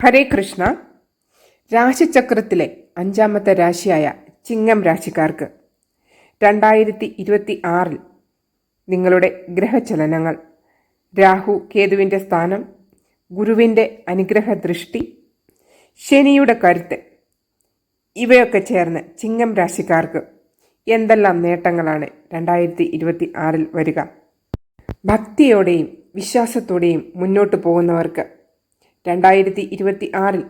ഹരേ കൃഷ്ണ. രാശിചക്രത്തിലെ അഞ്ചാമത്തെ രാശിയായ ചിങ്ങം രാശിക്കാർക്ക് രണ്ടായിരത്തി ഇരുപത്തി ആറിൽ നിങ്ങളുടെ ഗ്രഹചലനങ്ങൾ രാഹു കേതുവിന്റെ സ്ഥാനം ഗുരുവിന്റെ അനുഗ്രഹ ദൃഷ്ടി ശനിയുടെ കരുത്ത് ഇവയൊക്കെ ചേർന്ന് ചിങ്ങം രാശിക്കാർക്ക് എന്തെല്ലാം നേട്ടങ്ങളാണ് രണ്ടായിരത്തി ഇരുപത്തി ആറിൽ വരിക? ഭക്തിയോടെയും വിശ്വാസത്തോടെയും മുന്നോട്ട് പോകുന്നവർക്ക് രണ്ടായിരത്തി ഇരുപത്തി ആറിൽ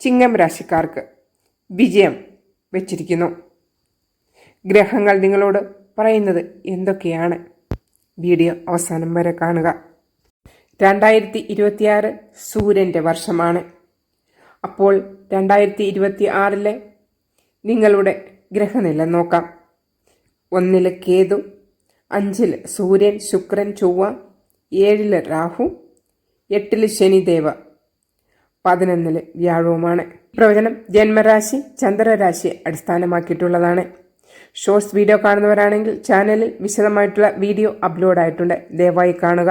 ചിങ്ങം രാശിക്കാർക്ക് വിജയം വച്ചിരിക്കുന്നു. ഗ്രഹങ്ങൾ നിങ്ങളോട് പറയുന്നത് എന്തൊക്കെയാണ്? വീഡിയോ അവസാനം വരെ കാണുക. രണ്ടായിരത്തി ഇരുപത്തിയാറ് സൂര്യന്റെ വർഷമാണ്. അപ്പോൾ രണ്ടായിരത്തി ഇരുപത്തി ആറിലെ നിങ്ങളുടെ ഗ്രഹനില നോക്കാം. ഒന്നിൽ കേതു അഞ്ചിൽ സൂര്യൻ ശുക്രൻ ചൊവ്വ ഏഴിൽ രാഹു എട്ടിൽ ശനിദേവ പതിനൊന്നിൽ വ്യാഴവുമാണ്. പ്രവചനം ജന്മരാശി ചന്ദ്രരാശി അടിസ്ഥാനമാക്കിയിട്ടുള്ളതാണ്. ഷോർട്സ് വീഡിയോ കാണുന്നവരാണെങ്കിൽ ചാനലിൽ വിശദമായിട്ടുള്ള വീഡിയോ അപ്ലോഡ് ആയിട്ടുണ്ട് ദയവായി കാണുക.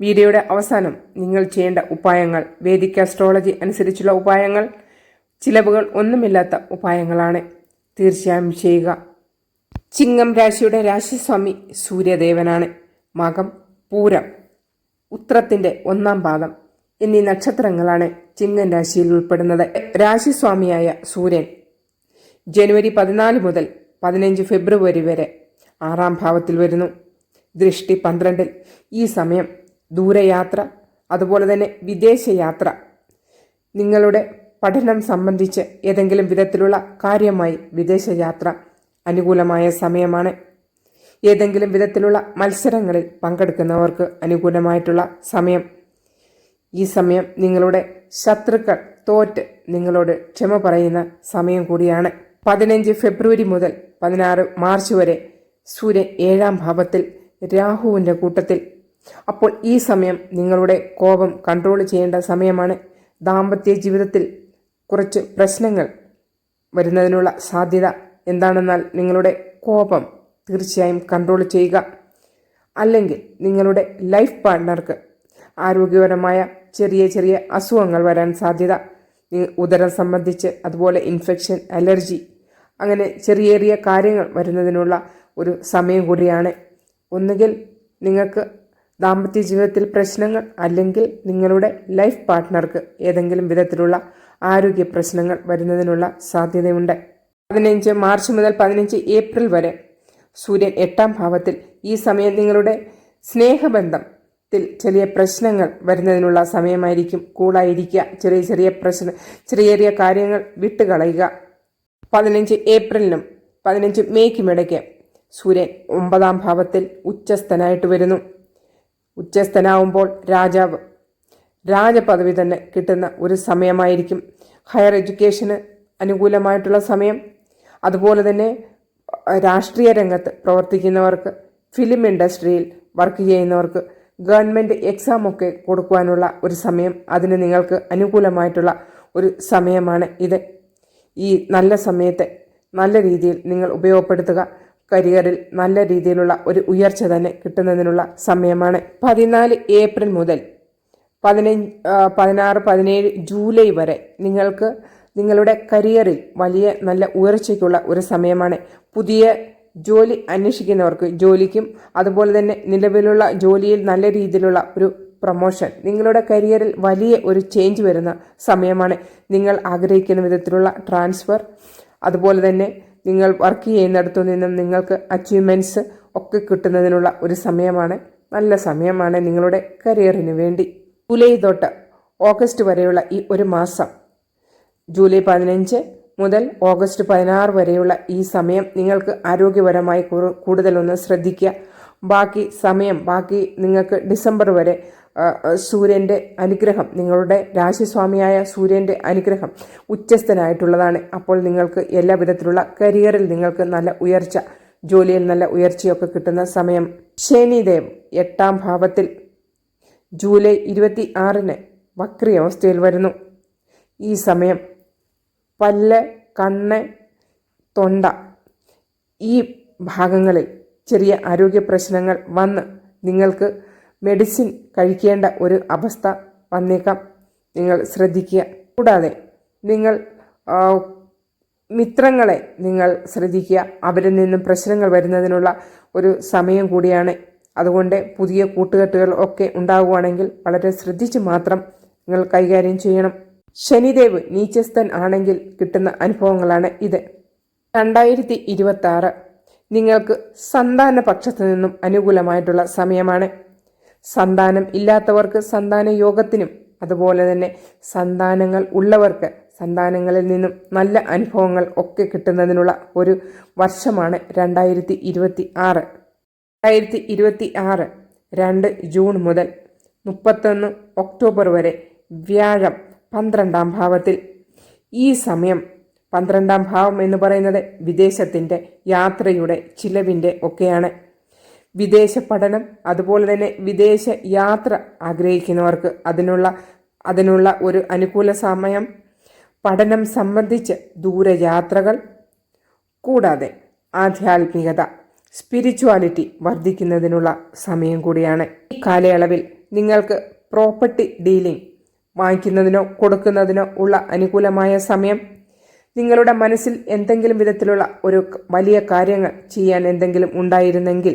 വീഡിയോയുടെ അവസാനം നിങ്ങൾ ചെയ്യേണ്ട ഉപായങ്ങൾ വേദിക് അസ്ട്രോളജി അനുസരിച്ചുള്ള ഉപായങ്ങൾ ചിലവുകൾ ഒന്നുമില്ലാത്ത ഉപായങ്ങളാണ്. തീർച്ചയായും ചെയ്യുക. ചിങ്ങം രാശിയുടെ രാശിസ്വാമി സൂര്യദേവനാണ്. മകം പൂരം. ഉത്രത്തിന്റെ ഒന്നാം പാദം എന്നീ നക്ഷത്രങ്ങളാണ് ചിങ്ങൻ രാശിയിൽ ഉൾപ്പെടുന്നത്. രാശിസ്വാമിയായ സൂര്യൻ ജനുവരി പതിനാല് മുതൽ പതിനഞ്ച് ഫെബ്രുവരി വരെ ആറാം ഭാവത്തിൽ വരുന്നു. ദൃഷ്ടി പന്ത്രണ്ടിൽ ഈ സമയം ദൂരയാത്ര അതുപോലെ തന്നെ വിദേശയാത്ര നിങ്ങളുടെ പഠനം സംബന്ധിച്ച് ഏതെങ്കിലും വിധത്തിലുള്ള കാര്യമായി വിദേശയാത്ര അനുകൂലമായ സമയമാണ്. ഏതെങ്കിലും വിധത്തിലുള്ള മത്സരങ്ങളിൽ പങ്കെടുക്കുന്നവർക്ക് അനുകൂലമായിട്ടുള്ള സമയം. ഈ സമയം നിങ്ങളുടെ ശത്രുക്കൾ തോറ്റ് നിങ്ങളോട് ക്ഷമ പറയുന്ന സമയം കൂടിയാണ്. പതിനഞ്ച് ഫെബ്രുവരി മുതൽ പതിനാറ് മാർച്ച് വരെ സൂര്യൻ ഏഴാം ഭാവത്തിൽ രാഹുവിന്റെ കൂട്ടത്തിൽ. അപ്പോൾ ഈ സമയം നിങ്ങളുടെ കോപം കൺട്രോൾ ചെയ്യേണ്ട സമയമാണ്. ദാമ്പത്യ ജീവിതത്തിൽ കുറച്ച് പ്രശ്നങ്ങൾ വരുന്നതിനുള്ള സാധ്യത. എന്താണെന്നാൽ നിങ്ങളുടെ കോപം തീർച്ചയായും കൺട്രോൾ ചെയ്യുക. അല്ലെങ്കിൽ നിങ്ങളുടെ ലൈഫ് പാർട്ട്ണർക്ക് ആരോഗ്യപരമായ ചെറിയ ചെറിയ അസുഖങ്ങൾ വരാൻ സാധ്യത. ഉദരം സംബന്ധിച്ച് അതുപോലെ ഇൻഫെക്ഷൻ അലർജി അങ്ങനെ ചെറിയ ചെറിയ കാര്യങ്ങൾ വരുന്നതിനുള്ള ഒരു സമയം കൂടിയാണ്. ഒന്നുകിൽ നിങ്ങൾക്ക് ദാമ്പത്യ ജീവിതത്തിൽ പ്രശ്നങ്ങൾ അല്ലെങ്കിൽ നിങ്ങളുടെ ലൈഫ് പാർട്ട്ണർക്ക് ഏതെങ്കിലും വിധത്തിലുള്ള ആരോഗ്യ പ്രശ്നങ്ങൾ വരുന്നതിനുള്ള സാധ്യതയുണ്ട്. പതിനഞ്ച് മാർച്ച് മുതൽ പതിനഞ്ച് ഏപ്രിൽ വരെ സൂര്യൻ എട്ടാം ഭാവത്തിൽ ഈ സമയം നിങ്ങളുടെ സ്നേഹബന്ധത്തിൽ ചെറിയ പ്രശ്നങ്ങൾ വരുന്നതിനുള്ള സമയമായിരിക്കും. കൂളായിരിക്കുക ചെറിയ ചെറിയ പ്രശ്ന ചെറിയ ചെറിയ കാര്യങ്ങൾ വിട്ടുകളയുക. പതിനഞ്ച് ഏപ്രിലിനും പതിനഞ്ച് മേയ്ക്കും ഇടയ്ക്ക് സൂര്യൻ ഒമ്പതാം ഭാവത്തിൽ ഉച്ചസ്ഥനായിട്ട് വരുന്നു. ഉച്ചസ്ഥനാവുമ്പോൾ രാജാവ് രാജപദവി തന്നെ കിട്ടുന്ന ഒരു സമയമായിരിക്കും. ഹയർ എഡ്യൂക്കേഷന് അനുകൂലമായിട്ടുള്ള സമയം. അതുപോലെ തന്നെ രാഷ്ട്രീയ രംഗത്ത് പ്രവർത്തിക്കുന്നവർക്ക് ഫിലിം ഇൻഡസ്ട്രിയിൽ വർക്ക് ചെയ്യുന്നവർക്ക് ഗവൺമെന്റ് എക്സാം ഒക്കെ കൊടുക്കുവാനുള്ള ഒരു സമയം അതിന് നിങ്ങൾക്ക് അനുകൂലമായിട്ടുള്ള ഒരു സമയമാണ് ഇത്. ഈ നല്ല സമയത്തെ നല്ല രീതിയിൽ നിങ്ങൾ ഉപയോഗപ്പെടുത്തുക. കരിയറിൽ നല്ല രീതിയിലുള്ള ഒരു ഉയർച്ച തന്നെ കിട്ടുന്നതിനുള്ള സമയമാണ്. പതിനാല് ഏപ്രിൽ മുതൽ പതിനഞ്ച് പതിനാറ് പതിനേഴ് ജൂലൈ വരെ നിങ്ങൾക്ക് നിങ്ങളുടെ കരിയറിൽ വലിയ നല്ല ഉയർച്ചയ്ക്കുള്ള ഒരു സമയമാണ്. പുതിയ ജോലി അന്വേഷിക്കുന്നവർക്ക് ജോലിക്കും അതുപോലെ തന്നെ നിലവിലുള്ള ജോലിയിൽ നല്ല രീതിയിലുള്ള ഒരു പ്രൊമോഷൻ നിങ്ങളുടെ കരിയറിൽ വലിയ ഒരു ചേഞ്ച് വരുന്ന സമയമാണ്. നിങ്ങൾ ആഗ്രഹിക്കുന്ന വിധത്തിലുള്ള ട്രാൻസ്ഫർ അതുപോലെ തന്നെ നിങ്ങൾ വർക്ക് ചെയ്യുന്നിടത്തു നിന്നും നിങ്ങൾക്ക് അച്ചീവ്മെന്റ്സ് ഒക്കെ കിട്ടുന്നതിനുള്ള ഒരു സമയമാണ്. നല്ല സമയമാണ് നിങ്ങളുടെ കരിയറിന് വേണ്ടി. ജൂലൈ തൊട്ട് ഓഗസ്റ്റ് വരെയുള്ള ഈ ഒരു മാസം ജൂലൈ പതിനഞ്ച് മുതൽ ഓഗസ്റ്റ് പതിനാറ് വരെയുള്ള ഈ സമയം നിങ്ങൾക്ക് ആരോഗ്യപരമായി കൂടുതലൊന്ന് ശ്രദ്ധിക്കുക. ബാക്കി സമയം ബാക്കി നിങ്ങൾക്ക് ഡിസംബർ വരെ സൂര്യന്റെ അനുഗ്രഹം നിങ്ങളുടെ രാശിസ്വാമിയായ സൂര്യന്റെ അനുഗ്രഹം ഉച്ചസ്ഥനായിട്ടുള്ളതാണ്. അപ്പോൾ നിങ്ങൾക്ക് എല്ലാ വിധത്തിലുള്ള കരിയറിൽ നിങ്ങൾക്ക് നല്ല ഉയർച്ച ജോലിയിൽ നല്ല ഉയർച്ചയൊക്കെ കിട്ടുന്ന സമയം. ശനിദേവ് എട്ടാം ഭാവത്തിൽ ജൂലൈ ഇരുപത്തി ആറിന് വക്രി അവസ്ഥയിൽ വരുന്നു. ഈ സമയം പല്ല് കണ്ണ് തൊണ്ട ഈ ഭാഗങ്ങളിൽ ചെറിയ ആരോഗ്യ പ്രശ്നങ്ങൾ വന്ന് നിങ്ങൾക്ക് മെഡിസിൻ കഴിക്കേണ്ട ഒരു അവസ്ഥ വന്നേക്കാം. നിങ്ങൾ ശ്രദ്ധിക്കുക. കൂടാതെ നിങ്ങൾ മിത്രങ്ങളെ നിങ്ങൾ ശ്രദ്ധിക്കുക. അവരിൽ നിന്നും പ്രശ്നങ്ങൾ വരുന്നതിനുള്ള ഒരു സമയം കൂടിയാണ്. അതുകൊണ്ട് പുതിയ കൂട്ടുകെട്ടുകൾ ഒക്കെ ഉണ്ടാകുവാണെങ്കിൽ വളരെ ശ്രദ്ധിച്ച് മാത്രം നിങ്ങൾ കൈകാര്യം ചെയ്യണം. ശനിദേവ് നീച്ചസ്ഥൻ ആണെങ്കിൽ കിട്ടുന്ന അനുഭവങ്ങളാണ് ഇത്. രണ്ടായിരത്തി ഇരുപത്തി ആറ് നിങ്ങൾക്ക് സന്താന പക്ഷത്തു നിന്നും അനുകൂലമായിട്ടുള്ള സമയമാണ്. സന്താനം ഇല്ലാത്തവർക്ക് സന്താന യോഗത്തിനും അതുപോലെ തന്നെ സന്താനങ്ങൾ ഉള്ളവർക്ക് സന്താനങ്ങളിൽ നിന്നും നല്ല അനുഭവങ്ങൾ ഒക്കെ കിട്ടുന്നതിനുള്ള ഒരു വർഷമാണ് രണ്ടായിരത്തി ഇരുപത്തി ആറ് രണ്ടായിരത്തി ഇരുപത്തി ആറ് രണ്ട് ജൂൺ മുതൽ മുപ്പത്തൊന്ന് ഒക്ടോബർ വരെ വ്യാഴം പന്ത്രണ്ടാം ഭാവത്തിൽ. ഈ സമയം പന്ത്രണ്ടാം ഭാവം എന്ന് പറയുന്നത് വിദേശത്തിന്റെ യാത്രയുടെ ചിലവിന്റെ ഒക്കെയാണ്. വിദേശ പഠനം അതുപോലെ തന്നെ വിദേശ യാത്ര ആഗ്രഹിക്കുന്നവർക്ക് അതിനുള്ള അതിനുള്ള ഒരു അനുകൂല സമയം. പഠനം സംബന്ധിച്ച് ദൂരയാത്രകൾ കൂടാതെ ആധ്യാത്മികത സ്പിരിച്വാലിറ്റി വർദ്ധിക്കുന്നതിനുള്ള സമയം കൂടിയാണ്. ഈ കാലയളവിൽ നിങ്ങൾക്ക് പ്രോപ്പർട്ടി ഡീലിംഗ് വാങ്ങിക്കുന്നതിനോ കൊടുക്കുന്നതിനോ ഉള്ള അനുകൂലമായ സമയം. നിങ്ങളുടെ മനസ്സിൽ എന്തെങ്കിലും വിധത്തിലുള്ള ഒരു വലിയ കാര്യങ്ങൾ ചെയ്യാൻ എന്തെങ്കിലും ഉണ്ടായിരുന്നെങ്കിൽ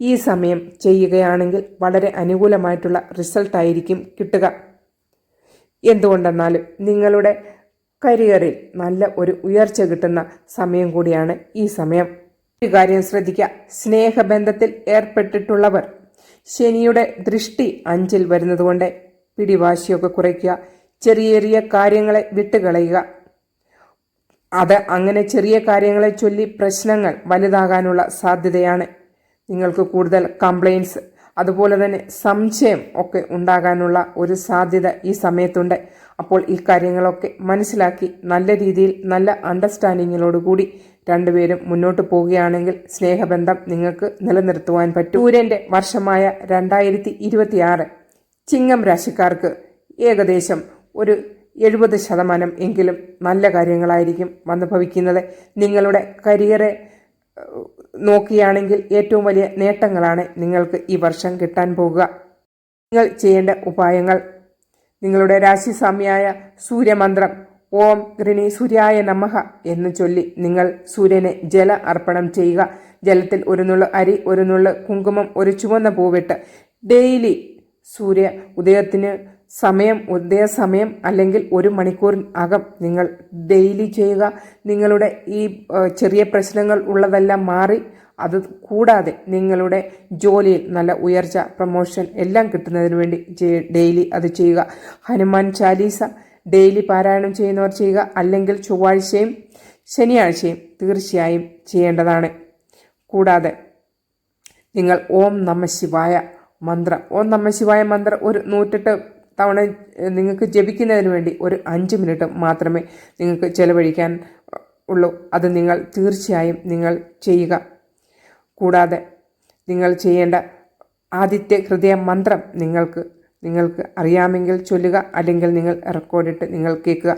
ഈ സമയം ചെയ്യുകയാണെങ്കിൽ വളരെ അനുകൂലമായിട്ടുള്ള റിസൾട്ടായിരിക്കും കിട്ടുക. എന്തുകൊണ്ടെന്നാലും നിങ്ങളുടെ കരിയറിൽ നല്ല ഒരു ഉയർച്ച കിട്ടുന്ന സമയം കൂടിയാണ് ഈ സമയം. ഒരു കാര്യം ശ്രദ്ധിക്കുക സ്നേഹബന്ധത്തിൽ ഏർപ്പെട്ടിട്ടുള്ളവർ ശനിയുടെ ദൃഷ്ടി അഞ്ചിൽ വരുന്നതുകൊണ്ട് പിടിവാശിയൊക്കെ കുറയ്ക്കുക. ചെറിയ ചെറിയ കാര്യങ്ങളെ വിട്ടുകളയുക. അത് അങ്ങനെ ചെറിയ കാര്യങ്ങളെ ചൊല്ലി പ്രശ്നങ്ങൾ വലുതാകാനുള്ള സാധ്യതയാണ്. നിങ്ങൾക്ക് കൂടുതൽ കംപ്ലയിൻസ് അതുപോലെ തന്നെ സംശയം ഒക്കെ ഉണ്ടാകാനുള്ള ഒരു സാധ്യത ഈ സമയത്തുണ്ട്. അപ്പോൾ ഈ കാര്യങ്ങളൊക്കെ മനസ്സിലാക്കി നല്ല രീതിയിൽ നല്ല അണ്ടർസ്റ്റാൻഡിങ്ങിനോടുകൂടി രണ്ടുപേരും മുന്നോട്ട് പോവുകയാണെങ്കിൽ സ്നേഹബന്ധം നിങ്ങൾക്ക് നിലനിർത്തുവാൻ പറ്റും. സൂര്യന്റെ വർഷമായ രണ്ടായിരത്തി ചിങ്ങം രാശിക്കാർക്ക് ഏകദേശം ഒരു എഴുപത് ശതമാനം എങ്കിലും നല്ല കാര്യങ്ങളായിരിക്കും വന്നു ഭവിക്കുന്നത് നിങ്ങളുടെ കരിയറെ നോക്കിയാണെങ്കിൽ ഏറ്റവും വലിയ നേട്ടങ്ങളാണ് നിങ്ങൾക്ക് ഈ വർഷം കിട്ടാൻ പോകുക. നിങ്ങൾ ചെയ്യേണ്ട ഉപായങ്ങൾ. നിങ്ങളുടെ രാശി സ്വാമിയായ സൂര്യമന്ത്രം ഓം ഗ്രിണി സൂര്യായ നമഹ എന്ന് ചൊല്ലി നിങ്ങൾ സൂര്യനെ ജല അർപ്പണം ചെയ്യുക. ജലത്തിൽ ഒരു നുള്ളു അരി ഒരു നുള്ളു കുങ്കുമം ഒരു ചുവന്ന പൂവിട്ട് ഡെയിലി സൂര്യ ഉദയത്തിന് സമയം ഉദയ സമയം അല്ലെങ്കിൽ ഒരു മണിക്കൂറിനകം നിങ്ങൾ ഡെയിലി ചെയ്യുക. നിങ്ങളുടെ ഈ ചെറിയ പ്രശ്നങ്ങൾ ഉള്ളതെല്ലാം മാറി. അത് കൂടാതെ നിങ്ങളുടെ ജോലിയിൽ നല്ല ഉയർച്ച പ്രമോഷൻ എല്ലാം കിട്ടുന്നതിന് വേണ്ടി ഡെയിലി അത് ചെയ്യുക. ഹനുമാൻ ചാലീസ ഡെയിലി പാരായണം ചെയ്യുന്നവർ ചെയ്യുക. അല്ലെങ്കിൽ ചൊവ്വാഴ്ചയും ശനിയാഴ്ചയും തീർച്ചയായും ചെയ്യേണ്ടതാണ്. കൂടാതെ നിങ്ങൾ ഓം നമ ശിവായ മന്ത്രം. ഓം നമശിവായ മന്ത്രം. ഒരു നൂറ്റെട്ട് തവണ നിങ്ങൾക്ക് ജപിക്കുന്നതിന് വേണ്ടി ഒരു അഞ്ച് മിനിറ്റ് മാത്രമേ നിങ്ങൾക്ക് ചെലവഴിക്കാൻ ഉള്ളൂ. അത് നിങ്ങൾ തീർച്ചയായും നിങ്ങൾ ചെയ്യുക. കൂടാതെ നിങ്ങൾ ചെയ്യേണ്ട ആദിത്യ ഹൃദയ മന്ത്രം നിങ്ങൾക്ക് നിങ്ങൾക്ക് അറിയാമെങ്കിൽ ചൊല്ലുക അല്ലെങ്കിൽ നിങ്ങൾ റെക്കോർഡിട്ട് നിങ്ങൾ കേൾക്കുക.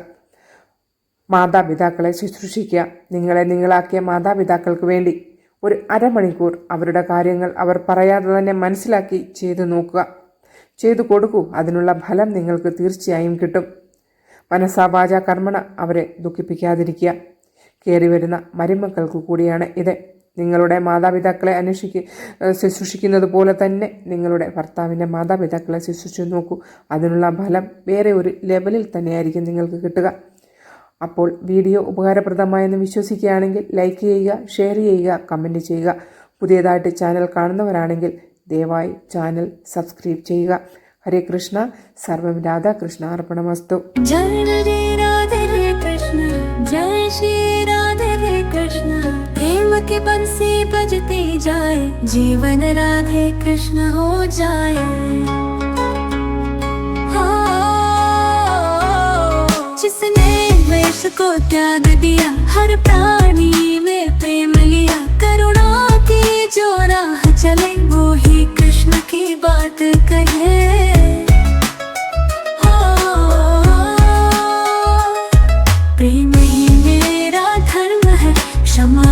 മാതാപിതാക്കളെ ശുശ്രൂഷിക്കുക. നിങ്ങളെ നിങ്ങളാക്കിയ മാതാപിതാക്കൾക്ക് വേണ്ടി ഒരു അരമണിക്കൂർ അവരുടെ കാര്യങ്ങൾ അവർ പറയാതെ തന്നെ മനസ്സിലാക്കി ചെയ്തു നോക്കുക. ചെയ്തു കൊടുക്കൂ. അതിനുള്ള ഫലം നിങ്ങൾക്ക് തീർച്ചയായും കിട്ടും. മനസ്സാവാച കർമ്മണ അവരെ ദുഃഖിപ്പിക്കാതിരിക്കുക. കയറി വരുന്ന മരുമക്കൾക്ക് കൂടിയാണ് ഇത്. നിങ്ങളുടെ മാതാപിതാക്കളെ അന്വേഷിക്ക ശുശ്രൂഷിക്കുന്നത് പോലെ തന്നെ നിങ്ങളുടെ ഭർത്താവിന്റെ മാതാപിതാക്കളെ ശുശ്രൂഷിച്ച് നോക്കൂ. അതിനുള്ള ഫലം വേറെ ഒരു ലെവലിൽ തന്നെയായിരിക്കും നിങ്ങൾക്ക് കിട്ടുക. അപ്പോൾ വീഡിയോ ഉപകാരപ്രദമായെന്ന് വിശ്വസിക്കുകയാണെങ്കിൽ ലൈക്ക് ചെയ്യുക ഷെയർ ചെയ്യുക കമൻറ്റ് ചെയ്യുക പുതിയതായിട്ട് ചാനൽ കാണുന്നവരാണെങ്കിൽ ദയവായി ചാനൽ സബ്സ്ക്രൈബ് ചെയ്യുക ഹരേ കൃഷ്ണ സർവം രാധാകൃഷ്ണ അർപ്പണമസ്തു जय रे राधे रे कृष्ण जय श्री राधे रे कृष्ण प्रेम के बंसी बजते जाए जीवन राधे कृष्ण हो जाए हाँ, जिसने देश को त्याग दिया, हर प्राणी में प्रेम लिया। करुणा की जो राह चले वो ही कृष्ण की बात कहे। प्रेम ही मेरा धर्म है, क्षमा